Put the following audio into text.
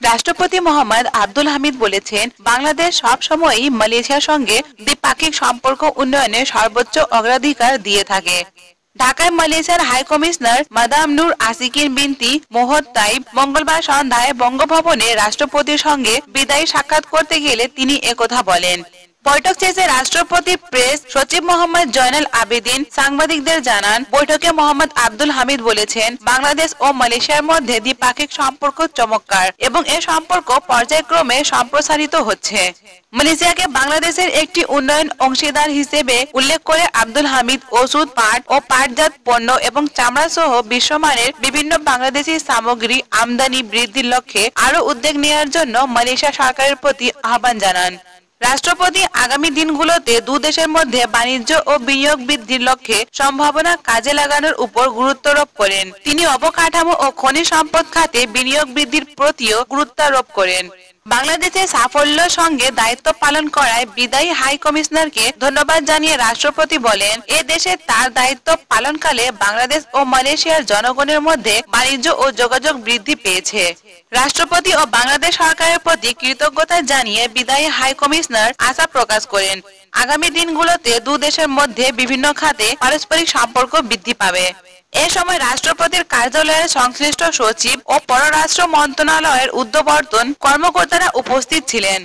রাষ্ট্রপতি মোহাম্মদ আব্দুল হামিদ বলেছেন, বাংলাদেশ সব সময়ই মালয়েশিয়ার সঙ্গে দ্বিপাক্ষিক সম্পর্ক উন্নয়নে সর্বোচ্চ অগ্রাধিকার দিয়ে থাকে। ঢাকায় মালয়েশিয়ার high commissioner madam Noor Asikin binti Mohd Taib মঙ্গলবার সন্ধ্যায় বঙ্গভবনে রাষ্ট্রপতির সঙ্গে বিদায়ী সাক্ষাৎ করতে গেলে তিনি একথা বলেন। বৈঠক শেষে রাষ্ট্রপতি প্রেস সচিব মোহাম্মদ জয়নাল আবেদিন সাংবাদিকদের জানান, বৈঠকে মোহাম্মদ আব্দুল হামিদ বলেছেন, বাংলাদেশ ও মালয়েশিয়ার মধ্যে দ্বিপাক্ষিক সম্পর্ক চমৎকার এবং এ সম্পর্ক পর্যায়ক্রমে সম্প্রসারিত হচ্ছে। মালয়েশিয়াকে বাংলাদেশের একটি উন্নয়ন অংশীদার হিসেবে উল্লেখ করে আব্দুল হামিদ ওষুধ, পাট ও পাটজাত পণ্য এবং চামড়া সহ বিশ্বমানের বিভিন্ন বাংলাদেশি সামগ্রী আমদানি বৃদ্ধির লক্ষ্যে আরও উদ্যোগ নেওয়ার জন্য মালয়েশিয়া সরকারের প্রতি আহ্বান জানান। রাষ্ট্রপতি আগামী দিনগুলোতে দু দেশের মধ্যে বাণিজ্য ও বিনিয়োগ বৃদ্ধির লক্ষ্যে সম্ভাবনা কাজে লাগানোর উপর গুরুত্বারোপ করেন। তিনি অবকাঠামো ও খনিজ সম্পদ খাতে বিনিয়োগ বৃদ্ধির প্রতিও গুরুত্বারোপ করেন। বাংলাদেশের সাফল্যের সঙ্গে দায়িত্ব পালন করায় বিদায়ী হাই কমিশনারকে ধন্যবাদ জানিয়ে রাষ্ট্রপতি বলেন, এ দেশে তার দায়িত্ব পালনকালে বাংলাদেশ ও মালয়েশিয়ার জনগণের মধ্যে বাণিজ্য ও যোগাযোগ বৃদ্ধি পেয়েছে। রাষ্ট্রপতি ও বাংলাদেশ সরকারের প্রতি কৃতজ্ঞতা জানিয়ে বিদায়ী হাই কমিশনার আশা প্রকাশ করেন। আগামী দিনগুলোতে দু দেশের মধ্যে বিভিন্ন খাতে পারস্পরিক সম্পর্ক বৃদ্ধি পাবে। এ সময় রাষ্ট্রপতির কার্যালয়ের সংশ্লিষ্ট সচিব ও পররাষ্ট্র মন্ত্রণালয়ের উদ্যবর্তন কর্মকর্তারা উপস্থিত ছিলেন।